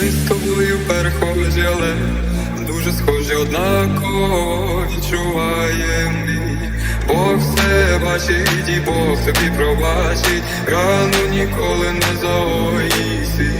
Ми з тобою перехожі, але дуже схожі однаково відчуваємо мій Бог все бачить і Бог собі пробачить, рану ніколи не заоїсить.